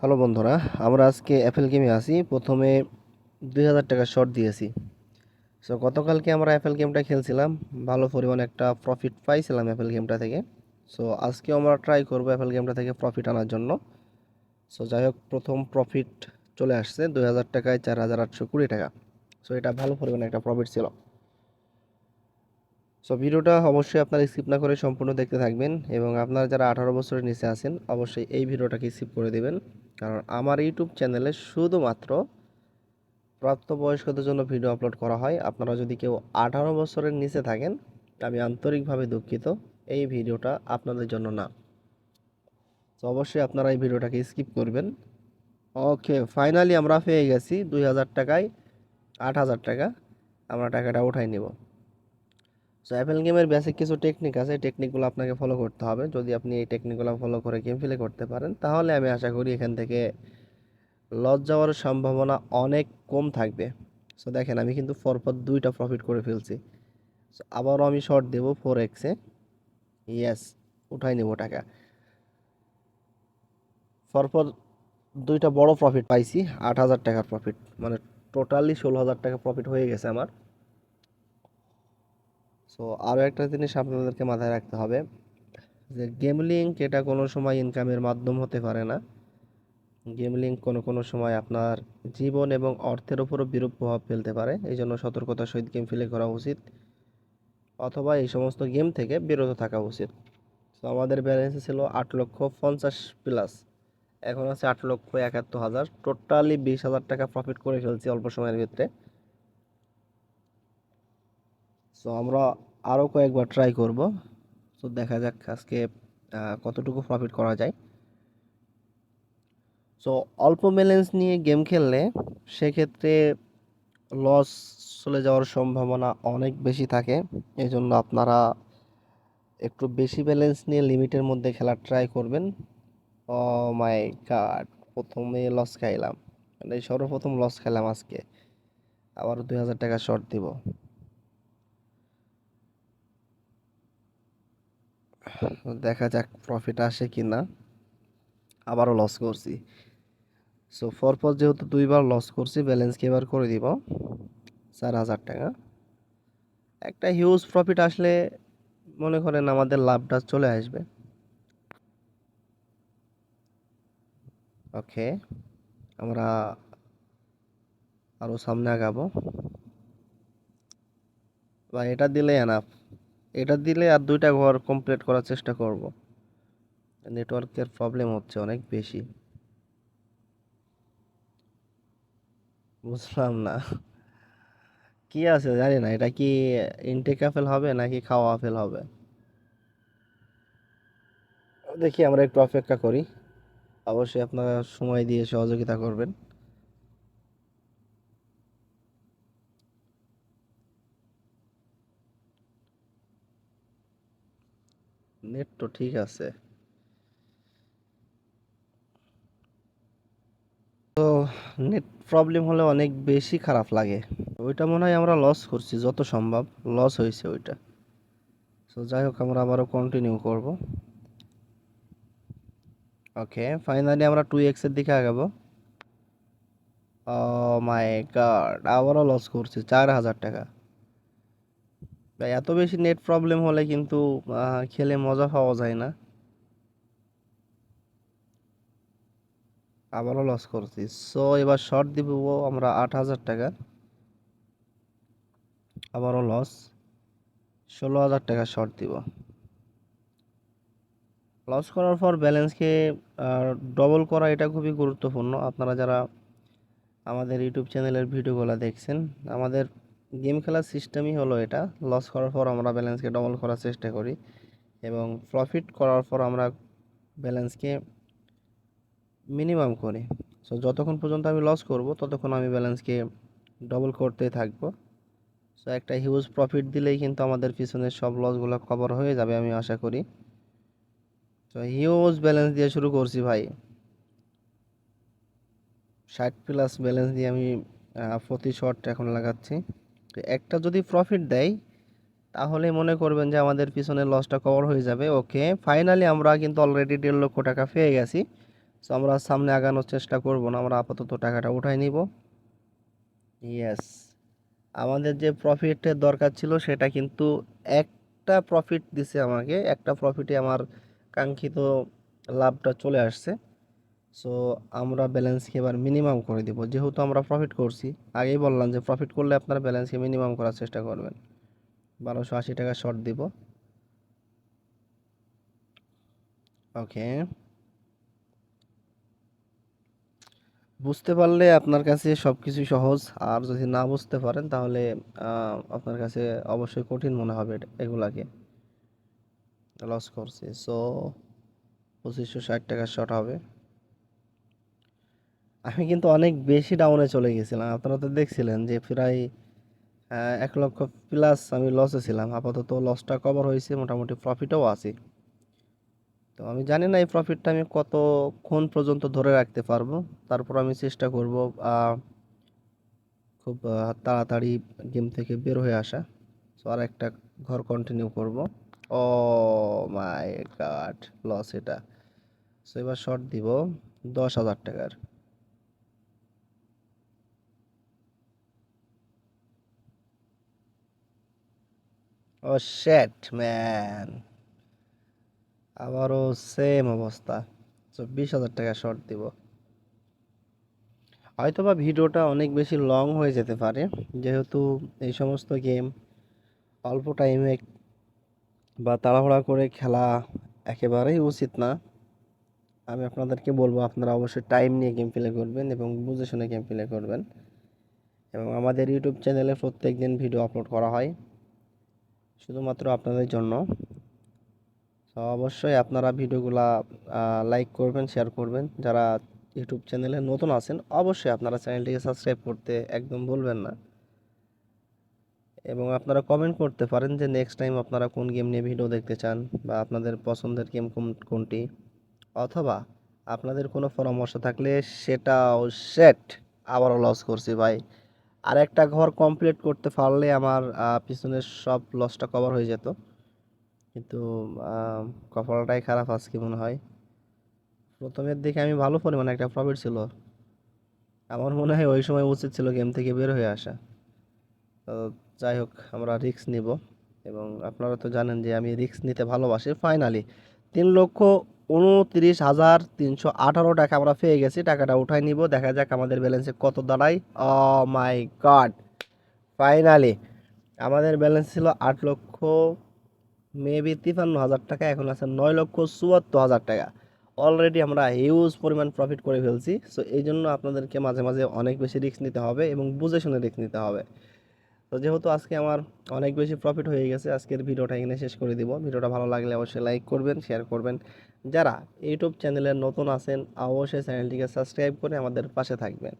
Hello বন্ধুরা, আমরা আজকে অ্যাপেল গেমে আসি প্রথমে দুই হাজার টাকা শর্ট দিয়েছি। সো গতকালকে আমরা অ্যাপেল গেমটা খেলছিলাম। ভালো পরিমাণে একটা প্রফিট পাইছিলাম অ্যাপেল গেমটা থেকে। সো আজকেও আমরা ট্রাই করব অ্যাপেল গেমটা থেকে প্রফিট আনার জন্য। সো যাই হোক, প্রথম প্রফিট চলে আসছে দুই হাজার টাকায় চার হাজার আটশো কুড়ি টাকা। সো এটা ভালো পরিমাণে একটা প্রফিট ছিল। সো ভিডিওটা অবশ্যই আপনারা স্কিপ না করে সম্পূর্ণ দেখতে থাকবেন। এবং আপনারা যারা আঠারো বছরের নিচে আছেন, অবশ্যই এই ভিডিওটাকে স্কিপ করে দেবেন। কারণ আমার ইউটিউব চ্যানেলে শুধুমাত্র প্রাপ্তবয়স্কদের জন্য ভিডিও আপলোড করা হয়। আপনারা যদি কেউ আঠারো বছরের নিচে থাকেন, আমি আন্তরিকভাবে দুঃখিত। এই ভিডিওটা আপনাদের জন্য না। তো অবশ্যই আপনারা এই ভিডিওটাকে স্কিপ করবেন। ওকে ফাইনালি আমরা পেয়ে গেছি দুই হাজার টাকায় আট হাজার টাকা। আমরা টাকাটা উঠাই নেব। সো অ্যাপেল গেমের বেসিক কিছু টেকনিক আছে। টেকনিকগুলো আপনাকে ফলো করতে হবে। যদি আপনি এই টেকনিকগুলো ফলো করে গেম প্লে করতে পারেন, তাহলে আমি আশা করি এখান থেকে লস যাওয়ার সম্ভাবনা অনেক কম থাকবে। সো দেখেন আমি কিন্তু পরপর দুইটা প্রফিট করে ফেলছি। সো আবারও আমি শর্ট দেবো ফোর এক্সে ইয়েস উঠাই নেব টাকা। পরপর দুইটা বড় প্রফিট পাইছি, আট হাজার টাকার প্রফিট মানে টোটালি ষোলো হাজার টাকা প্রফিট হয়ে গেছে আমার। সো আরও একটা জিনিস আপনাদেরকে মাথায় রাখতে হবে যে গেমলিং এটা কোনো সময় ইনকামের মাধ্যম হতে পারে না। গেমলিং কোনো কোনো সময় আপনার জীবন এবং অর্থের উপরও বিরূপ প্রভাব ফেলতে পারে এই জন্য সতর্কতার সহিত গেম ফেলে করা উচিত অথবা এই সমস্ত গেম থেকে বিরত থাকা উচিত। তো আমাদের ব্যালেন্স ছিল আট লক্ষ পঞ্চাশ প্লাস এখন আছে আট লক্ষ একাত্তর হাজার টোটালি বিশ হাজার টাকা প্রফিট করে ফেলছি অল্প সময়ের ভিতরে। সো আমরা আরও কয়েকবার ট্রাই করব। তো দেখা যাক আজকে কতটুকু প্রফিট করা যায়। সো অল্প ব্যালেন্স নিয়ে গেম খেললে সেক্ষেত্রে লস চলে যাওয়ার সম্ভাবনা অনেক বেশি থাকে। এই জন্য আপনারা একটু বেশি ব্যালেন্স নিয়ে লিমিটের মধ্যে খেলার ট্রাই করবেন। ও মাই গড প্রথমে লস খাইলাম। মানে সর্বপ্রথম লস খেলাম আজকে। আবার দুই হাজার টাকা শর্ট দিব। দেখা যাক প্রফিট আসে কি না আবারও লস করছি। সো পরপর যেহেতু দুইবার লস করছি ব্যালেন্সকে এবার করে দিব? চার হাজার টাকা। একটা হিউজ প্রফিট আসলে মনে করেন আমাদের লাভটা চলে আসবে। ওকে আমরা আরও সামনে আগাবো। বা এটা দিলে এনাফ এটা দিলে আর দুইটা ঘর কমপ্লিট করার চেষ্টা করব। নেটওয়ার্কের প্রবলেম হচ্ছে অনেক বেশি। বুঝলাম না। কি আছে জানি না, এটা কি ইনটেক আপেল হবে নাকি খাওয়া আপেল হবে? দেখি আমরা একটু অপেক্ষা করি। অবশ্যই আপনারা সময় দিয়ে সহযোগিতা করবেন। নেট তো ঠিক আছে। তো নেট প্রবলেম হলে অনেক বেশি খারাপ লাগে। ওইটা মনে হয় আমরা লস করছি, যত সম্ভব লস হয়েছে ওইটা। তো যাই হোক, আমরা আবারও কন্টিনিউ করব। ওকে ফাইনালি আমরা টু এক্সের দিকে আগাবো। ও মাই গড আবারও লস করছি, চার হাজার টাকা। এত বেশি নেট প্রবলেম হলে কিন্তু খেলে মজা পাওয়া যায় না। আবারও লস করছি। সো এবার শর্ট দিব আমরা আট হাজার টাকা। আবারও লস ষোলো হাজার টাকা শর্ট দিব। লস করার পর ব্যালেন্সকে ডবল করা এটা খুবই গুরুত্বপূর্ণ। আপনারা যারা আমাদের ইউটিউব চ্যানেলের ভিডিওগুলো দেখছেন, আমাদের গেম খেলার সিস্টেমই হলো এটা। লস করার পর আমরা ব্যালেন্সকে ডবল করার চেষ্টা করি এবং প্রফিট করার পর আমরা ব্যালেন্সকে মিনিমাম করি। সো যতক্ষণ পর্যন্ত আমি লস করব, ততক্ষণ আমি ব্যালেন্সকে ডবল করতেই থাকব। সো একটা হিউজ প্রফিট দিলেই কিন্তু আমাদের পিছনের সব লসগুলো কভার হয়ে যাবে আমি আশা করি। তো হিউজ ব্যালেন্স দিয়ে শুরু করছি ভাই। ষাট প্লাস ব্যালেন্স দিয়ে আমি প্রতি শট এখন লাগাচ্ছি। একটা যদি প্রফিট দেয়, তাহলে মনে করবেন যে আমাদের পিছনের লসটা কভার হয়ে যাবে। ওকে ফাইনালি আমরা কিন্তু অলরেডি দেড় লক্ষ টাকা পেয়ে গেছি। সো আমরা সামনে আগানোর চেষ্টা করব না, আমরা আপাতত টাকাটা উঠাই নিব। ইয়েস আমাদের যে প্রফিটের দরকার ছিল, সেটা কিন্তু একটা প্রফিট দিছে আমাকে, একটা প্রফিটে আমার কাঙ্ক্ষিত লাভটা চলে আসছে। সো আমরা ব্যালেন্সকে এবার মিনিমাম করে দিব। যেহেতু আমরা প্রফিট করছি, আগেই বললাম যে প্রফিট করলে আপনারা ব্যালেন্সকে মিনিমাম করার চেষ্টা করবেন। বারোশো আশি টাকা শর্ট দিব। ওকে বুঝতে পারলে আপনার কাছে সব কিছুই সহজ। আর যদি না বুঝতে পারেন, তাহলে আপনার কাছে অবশ্যই কঠিন মনে হবে এগুলাকে। লস করছি। সো পঁচিশশো ষাট টাকা শর্ট হবে। আমি কিন্তু অনেক বেশি ডাউনে চলে গেছিলাম। আপনারা তো দেখছিলেন যে প্রায় এক লক্ষ প্লাস আমি লসে ছিলাম। আপাতত লসটা কভার হয়েছে, মোটামুটি প্রফিটও আছে। তো আমি জানি না এই প্রফিটটা আমি কতক্ষণ পর্যন্ত ধরে রাখতে পারব। তারপর আমি চেষ্টা করব খুব তাড়াতাড়ি গেম থেকে বের হয়ে আসা। সো আর একটা ঘর কন্টিনিউ করব। ও মাই গড লস এটা। সো এবার শর্ট দিব দশ হাজার টাকার। ও শেট ম্যান আবারও সেম অবস্থা। চব্বিশ হাজার টাকা শর্ট দিব। হয়তোবা ভিডিওটা অনেক বেশি লং হয়ে যেতে পারে, যেহেতু এই সমস্ত গেম অল্প টাইমে বা তাড়াহুড়া করে খেলা একেবারেই উচিত না। আমি আপনাদেরকে বলব, আপনারা অবশ্যই টাইম নিয়ে গেম প্লে করবেন এবং বুঝে শুনে গেম প্লে করবেন। এবং আমাদের ইউটিউব চ্যানেলে প্রত্যেক দিন ভিডিও আপলোড করা হয়। শুধুমাত্র আপনাদের জন্য। তো অবশ্যই আপনারা ভিডিওগুলা লাইক করবেন শেয়ার করবেন। যারা ইউটিউব চ্যানেলে নতুন আছেন, অবশ্যই আপনারা চ্যানেলটিকে সাবস্ক্রাইব করতে একদম ভুলবেন না। এবং আপনারা কমেন্ট করতে পারেন যে নেক্সট টাইম আপনারা কোন গেম নিয়ে ভিডিও দেখতে চান বা আপনাদের পছন্দের গেম কোন, কোনটি। অথবা আপনাদের কোনো পরামর্শ থাকলে সেটাও সেট আবারও লস করছি ভাই। আর একটা ঘর কমপ্লিট করতে পারলে আমার পিছনের সব লসটা কভার হয়ে যেত। কিন্তু কপালটাই খারাপ আজকে মনে হয়। প্রথমের দিকে আমি ভালো পরিমাণে একটা প্রফিট ছিল। আমার মনে হয় ওই সময় উচিত ছিল গেম থেকে বের হয়ে আসা। তো যাই হোক, আমরা রিস্ক নিব। এবং আপনারা তো জানেন যে আমি রিস্ক নিতে ভালোবাসি। ফাইনালি তিন লক্ষ উনত্রিশ হাজার তিনশো আঠারো টাকা আমরা পেয়ে গেছি। টাকাটা উঠাই নিব, দেখা যাক আমাদের ব্যালেন্সে কত দাঁড়ায়। ও মাই গড ফাইনালি আমাদের ব্যালেন্স ছিল আট লক্ষ মেবি তিপ্পান্ন হাজার টাকা, এখন আছে নয় লক্ষ চুয়াত্তর হাজার টাকা। অলরেডি আমরা হিউজ পরিমাণ প্রফিট করে ফেলছি। সো এই জন্য আপনাদেরকে মাঝে মাঝে অনেক বেশি রিস্ক নিতে হবে এবং বুঝে শুনে রিস্ক নিতে হবে। তো যেহেতু আজকে আমার অনেক বেশি প্রফিট হয়ে গেছে, আজকের ভিডিওটা এখানে শেষ করে দিব। ভিডিওটা ভালো লাগলে অবশ্যই লাইক করবেন শেয়ার করবেন। যারা ইউটিউব চ্যানেলে নতুন আছেন, অবশ্যই চ্যানেলটিকে সাবস্ক্রাইব করে আমাদের পাশে থাকবেন।